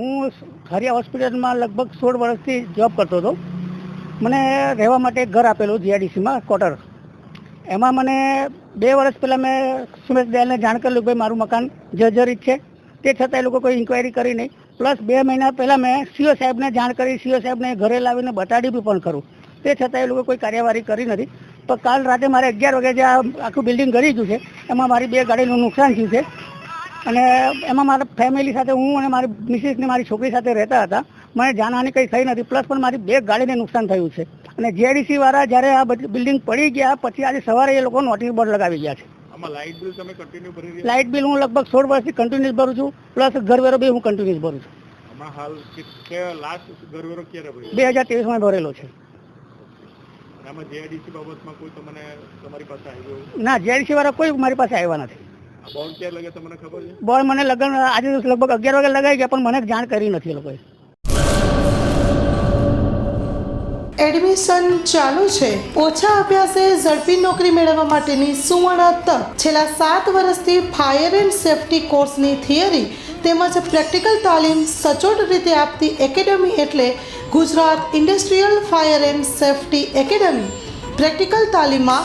હું હરિયા હોસ્પિટલમાં લગભગ સોળ વર્ષથી જોબ કરતો હતો. મને રહેવા માટે ઘર આપેલું જીઆઈડીસીમાં ક્વાર્ટર એમાં મને બે વર્ષ પહેલાં મેં સુમેશ દયાલને જાણ કરેલું ભાઈ મારું મકાન જર્જરિત છે. તે છતાં એ લોકો કોઈ ઇન્ક્વાયરી કરી નહીં. પ્લસ બે મહિના પહેલાં મેં સીઓ સાહેબને જાણ કરી સીઓ સાહેબને ઘરે લાવીને બતાડી બી પણ કરું તે છતાં એ લોકો કોઈ કાર્યવાહી કરી નથી. તો કાલ રાતે મારે અગિયાર વાગે જે આખું બિલ્ડિંગ ગરી ગયું છે, એમાં મારી બે ગાડીનું નુકસાન થયું છે. અને એમાં મારા ફેમિલી સાથે હું અને મારી મિસિસ ને મારી છોકરી સાથે રહેતા હતા. મને જાનહાની કંઈ થઈ નથી. પ્લસ પણ મારી બે ગાડીને નુકસાન થયું છે. અને જીઆઈડીસી વાળા જ્યારે આ બધી બિલ્ડિંગ પડી ગયા પછી આજે સવારે એ લોકો નોટિસ બોર્ડ લગાવી ગયા છે. લાઇટ બિલ હું લગભગ સોળ વર્ષથી કન્ટિન્યુઅસ ભરું છું. પ્લસ ઘરવેરો બી હું કન્ટિન્યુઅસ ભરું છું. બે હજાર ત્રેવીસમાં ભરેલો છે. ના જીઆઈડીસી વાળા કોઈ મારી પાસે આવ્યા નથી. આ ક્યારે લગે તમને ખબર છે? બોર્ડ મને લગન આજે લગભગ અગિયાર વાગે લગાવી ગયા પણ મને જાણ કરી નથી લોકોએ. એડમિશન ચાલુ છે. ઓછા અભ્યાસે ઝડપી નોકરી મેળવવા માટેની સુવર્ણ તક. છેલ્લા સાત વર્ષથી ફાયર એન્ડ સેફટી કોર્સની થિયરી તેમજ પ્રેક્ટિકલ તાલીમ સચોટ રીતે આપતી એકેડમી એટલે Gujarat industrial fire and safety academy practical તાલીમમાં